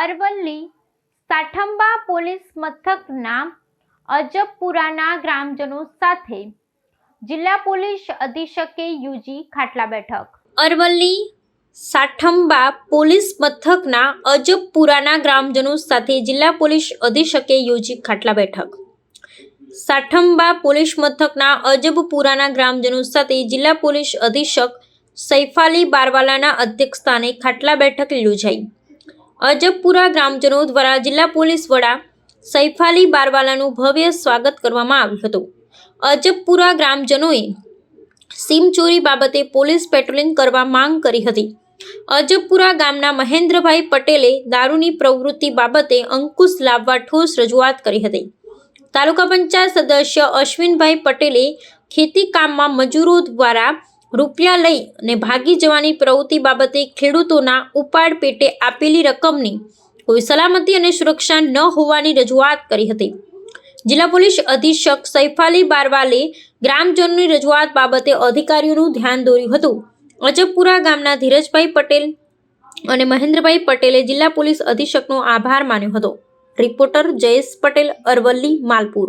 Aravalli Sathamba police મથકના અજબપુરાના ગ્રામજનો સાથે જિલ્લા પોલીસ અધિક્ષકે યોજી ખાટલા બેઠક. અરવલ્લી સાઠંબા પોલીસ મથકના અજબપુરાના ગ્રામજનો સાથે જિલ્લા પોલીસ અધિક્ષકે યોજી ખાટલા બેઠક. સાઠંબા પોલીસ મથકના અજબપુરાના ગ્રામજનો સાથે જિલ્લા પોલીસ અધિક્ષક સૈફાલી બારવાલાના અધ્યક્ષસ્થાને ખાટલા બેઠક યોજાઈ. અજબપુરા ગ્રામજનો દ્વારા જિલ્લા પોલીસ વડા સૈફાલી બારવાલાનું ભવ્ય સ્વાગત કરવામાં આવ્યું હતું. અજબપુરા ગ્રામજનોએ સીમ ચોરી બાબતે પોલીસ પેટ્રોલિંગ કરવા માંગ કરી હતી. અજબપુરા ગામના મહેન્દ્રભાઈ પટેલે દારૂની પ્રવૃત્તિ બાબતે અંકુશ લાવવા ઠોસ રજૂઆત કરી હતી. તાલુકા પંચાયત સદસ્ય અશ્વિનભાઈ પટેલે ખેતી કામમાં મજૂરો દ્વારા રૂપિયા લઈ અને ભાગી જવાની પ્રવૃત્તિ બાબતે ખેડૂતોના ઉપાડ પેટે આપેલી રકમની કોઈ સલામતી અને સુરક્ષા ન હોવાની રજૂઆત કરી હતી. જિલ્લા પોલીસ અધિક્ષક સૈફાલી બારવાલે ગ્રામજનોની રજૂઆત બાબતે અધિકારીઓનું ધ્યાન દોર્યું હતું. અજબપુરા ગામના ધીરજભાઈ પટેલ અને મહેન્દ્રભાઈ પટેલે જિલ્લા પોલીસ અધિક્ષકનો આભાર માન્યો હતો. રિપોર્ટર જયેશ પટેલ, અરવલ્લી, માલપુર.